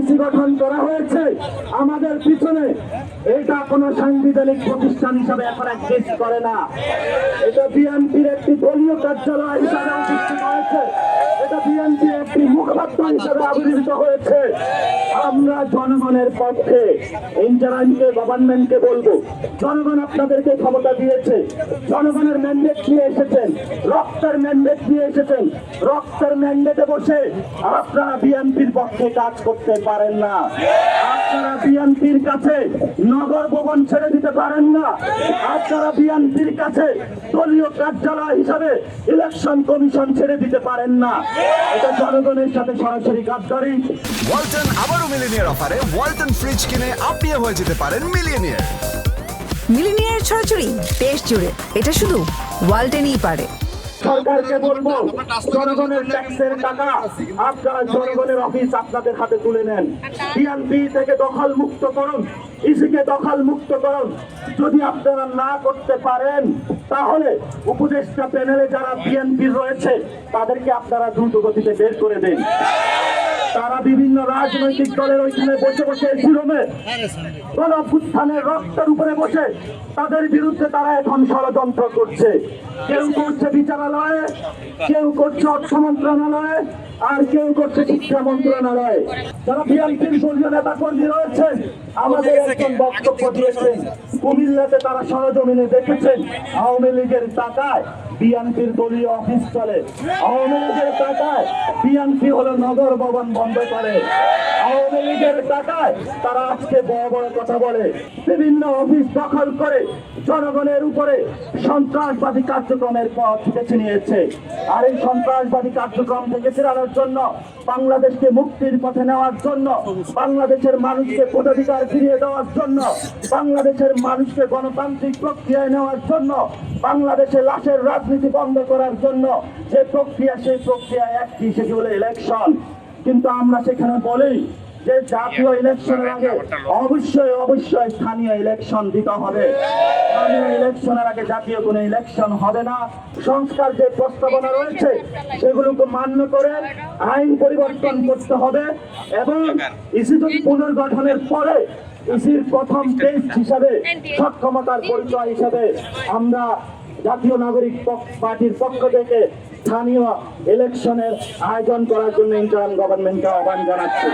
EC গঠন করা হয়েছে, আমাদের পিছনে এটা কোনো সাংবিধানিক প্রতিষ্ঠান হিসাবে এখন এক্সিস্ট করে না। এটা বিএনপির একটি দলীয় কার্যালয় হিসাবে অধিষ্ঠিত হয়েছে। এটা বিএনপির একটি মুখপাত্র হিসাবে আবির্ভূত হয়েছে। আমরা জনগণের পক্ষে ইন্টারাইনকে গভর্নমেন্টকে বলব, জনগণ আপনাদেরকে ক্ষমতা দিয়েছে, জনগণের ম্যান্ডেট নিয়ে এসেছেন, রক্তের ম্যান্ডেট নিয়ে এসেছেন, রক্তের ম্যান্ডেটে বসে আপনারা বিএনপির পক্ষে কাজ করতে পারেন না। আপনারা বিএনপির কাছে নগর ভবন ছেড়ে দিতে পারেন না। আপনারা বিএনপির কাছে দলীয় কার্যালয় হিসাবে ইলেকশন কমিশন ছেড়ে দিতে পারেন না। এটা জনগণের সাথে সরাসরি গাদ্দারি ওয়ালটন আবারও মিলিনিয়ার অফারে ওয়ালটন ফ্রিজ কিনে আপনিও হয়ে যেতে পারেন মিলিয়নিয়ার মিলিনিয়ার ছড়াছড়ি দেশ জুড়ে। এটা শুধু ওয়ালটেনই পারে। সরকারকে বলব জনগণের ট্যাক্সের টাকা আপনারা জনগণের অফিস আপনাদের হাতে তুলে নেন। বিএনপি থেকে দখল মুক্ত করুন ইসিকে দখল মুক্ত করুন। যদি আপনারা না করতে পারেন তাহলে উপদেষ্টা প্যানেলে যারা বিএনপি রয়েছে তাদেরকে আপনারা দ্রুত গতিতে বের করে দেন। তারা বিভিন্ন রাজনৈতিক দলের ওইখানে বসে বসে শিরোমে কোন রক্তের উপরে বসে তাদের বিরুদ্ধে তারা এখন ষড়যন্ত্র করছে। কেউ করছে বিচারালয়ে, কেউ করছে অর্থ মন্ত্রণালয়ে, আর কেউ করছে শিক্ষা মন্ত্রণালয়ে। যারা বিএনপির দলীয় নেতা কর্মী রয়েছেন আমাদের একজন বক্তব্য দিয়েছেন, কুমিল্লাতে তারা সরজমিনে দেখেছেন, আওয়ামী লীগের টাকায় বিএনপির দলীয় অফিস চলে। আওয়ামী লীগের টাকায় বিএনপি হলো নগর ভবন বন্ধ করে। আওয়ামী লীগের টাকায় তারা আজকে বড় বড় কথা বলে। বিভিন্ন অফিস দখল করে জনগণের উপরে সন্ত্রাসবাদী কার্যক্রমের পথ বেছে নিয়েছে। আর এই সন্ত্রাসবাদী কার্যক্রম থেকে ফেরানোর জন্য, বাংলাদেশকে মুক্তির পথে নেওয়ার জন্য, বাংলাদেশের মানুষকে ভোটাধিকার ফিরিয়ে দেওয়ার জন্য, বাংলাদেশের মানুষকে গণতান্ত্রিক প্রক্রিয়ায় নেওয়ার জন্য, বাংলাদেশে লাশের রাজনীতি বন্ধ করার জন্য যে প্রক্রিয়া, সেই প্রক্রিয়া একটি, সেটি হলো ইলেকশন কিন্তু আমরা সেখানে বলি যে জাতীয় ইলেকশনের আগে অবশ্যই অবশ্যই স্থানীয় ইলেকশন দিতে হবে। স্থানীয় ইলেকশনের আগে জাতীয় কোনো ইলেকশন হবে না। সংস্কার যে প্রস্তাবনা রয়েছে সেগুলোকে মান্য করে আইন পরিবর্তন করতে হবে এবং ইসিডি পুনর্গঠনের পরে ইসির প্রথম টেস্ট হিসাবে সক্ষমতার পরিচয় হিসাবে আমরা জাতীয় নাগরিক পার্টির পক্ষ থেকে স্থানীয় ইলেকশনের আয়োজন করার জন্য ইন্টারাম গভর্নমেন্টকে আহ্বান জানাচ্ছি।